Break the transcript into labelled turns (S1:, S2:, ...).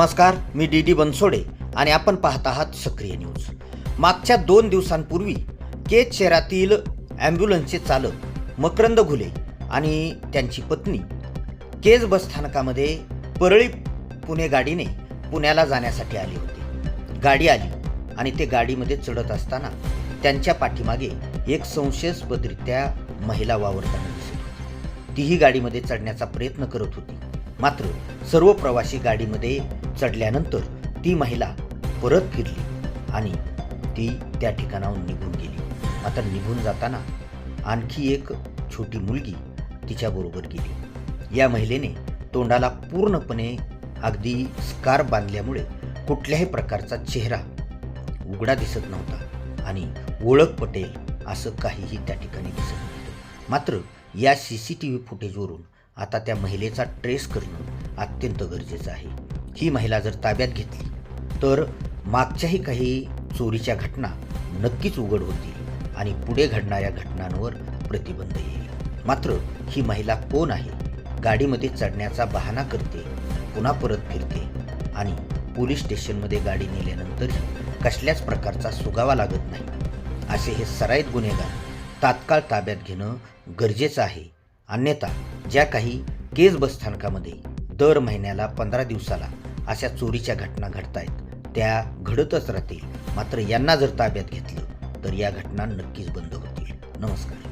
S1: नमस्कार मी D D Bansode आणि आपण पाहत आहात सक्रिय न्यूज. मागच्या दोन दिवसांपूर्वी केज शहरातील ॲम्ब्युलन्सचे चालक मकरंद घुले आणि त्यांची पत्नी केज बसस्थानकामध्ये परळी पुणे गाडीने पुण्याला जाण्यासाठी आली होती. गाडी आली आणि ते गाडीमध्ये चढत असताना त्यांच्या पाठीमागे एक संशयास्पदरित्या महिला वावरताना दिसली तीही गाडीमध्ये चढण्याचा प्रयत्न करत होती. मात्र सर्व प्रवासी गाडीमध्ये चढल्यानंतर ती महिला परत फिरली आणि ती त्या ठिकाणाहून निघून गेली. आता निघून जाताना आणखी एक छोटी मुलगी तिच्याबरोबर गेली. या महिलेने तोंडाला पूर्णपणे अगदी स्कार बांधल्यामुळे कुठल्याही प्रकारचा चेहरा उघडा दिसत नव्हता आणि ओळख पटेल असं काहीही त्या ठिकाणी दिसत नव्हतं. मात्र या सी सी टी व्ही फुटेजवरून आता त्या महिलेचा ट्रेस करणं अत्यंत गरजेचं आहे. ही महिला जर ताब्यात घेतली तर मागच्याही काही चोरीच्या घटना नक्कीच उघड होतील आणि पुढे घडणाऱ्या घटनांवर प्रतिबंध येईल. मात्र ही महिला कोण आहे? गाडीमध्ये चढण्याचा बहाणा करते पुन्हा परत फिरते आणि पोलीस स्टेशनमध्ये गाडी नेल्यानंतरही कसल्याच प्रकारचा सुगावा लागत नाही. असे हे सराईत गुन्हेगार तात्काळ ताब्यात घेणं गरजेचं आहे. अन्यथा ज्या काही केस बसस्थानकामध्ये दर महिन्याला पंधरा दिवसाला अशा चोरीच्या घटना घडत आहेत त्या घडतच राहतील. मात्र यांना जर ताब्यात घेतलं तर या घटना नक्कीच बंद होतील. नमस्कार.